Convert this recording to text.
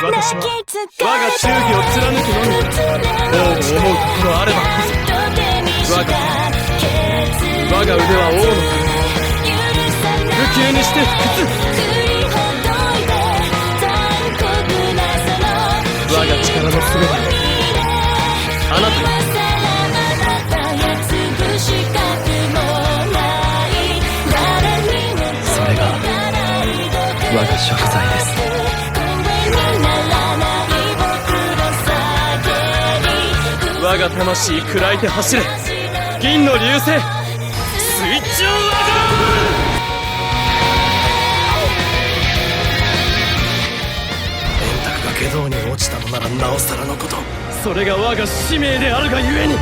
私は我が忠義を貫くのみ王の思うところあれば我が我が腕は王の不朽にして不屈我が食材です。我が魂砕いて走れ。銀の流星。水中ワ円卓が下道に落ちたのならなおさらのこと。それが我が使命であるがゆえに